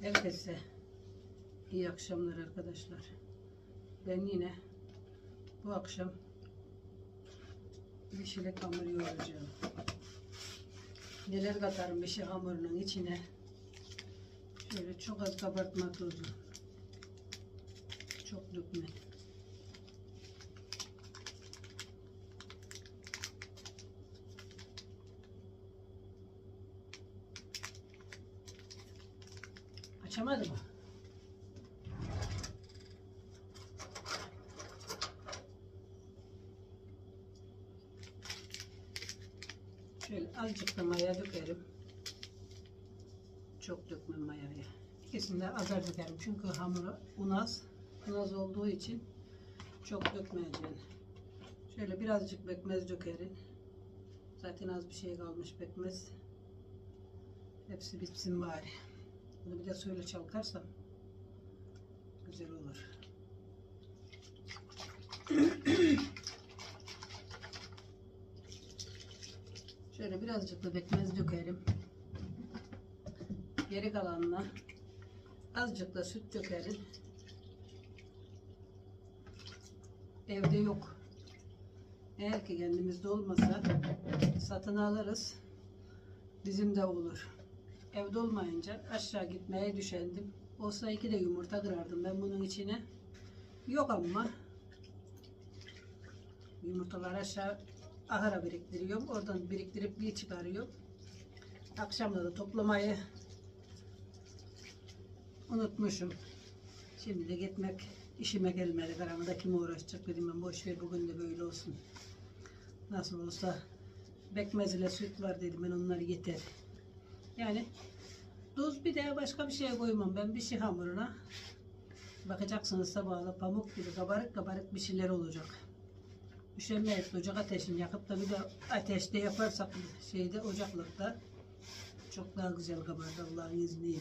Herkese iyi akşamlar arkadaşlar. Ben yine bu akşam bir şilek hamur yoğuracağım. Neler katarım bir şey hamurunun içine. Şöyle çok az kabartma tozu. Çok dökme. Açamadı mı? Şöyle azıcık da maya dökerim. Çok dökmem mayayı. İkisini de azar dökerim. Çünkü hamuru un az. Un az olduğu için çok dökmeyeceğim. Şöyle birazcık pekmez dökerim. Zaten az bir şey kalmış pekmez. Hepsi bitsin bari. Bunu bir de suyla çalkarsam güzel olur. Şöyle birazcık da pekmez dökelim. Geri kalanına azıcık da süt dökerim. Evde yok. Eğer ki kendimizde olmasa satın alırız. Bizim de olur. Evde olmayınca aşağı gitmeye düşendim. Olsa iki de yumurta kırardım ben bunun içine. Yok ama yumurtalar aşağı ahıra biriktiriyorum. Oradan biriktirip bir çıkarıyorum. Akşamda da toplamayı unutmuşum. Şimdi de gitmek işime gelmedi. Karanlıkta kim uğraşacak dedim ben boş ver bugün de böyle olsun. Nasıl olsa bekmez ile süt var dedim ben onlar yeter. Yani tuz bir de başka bir şey koymam ben bir şey hamuruna. Bakacaksınız sabahla pamuk gibi kabarık kabarık bir şeyler olacak. Üşenmeyiz ocak ateşini yakıp da bir de ateşte yaparsak şeyde ocaklıkta çok daha güzel kabardı Allah'ın izniyle.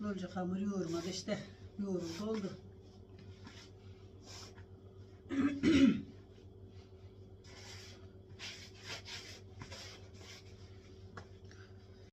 Ne olacak hamur yoğurmadı işte yoğuruldu oldu.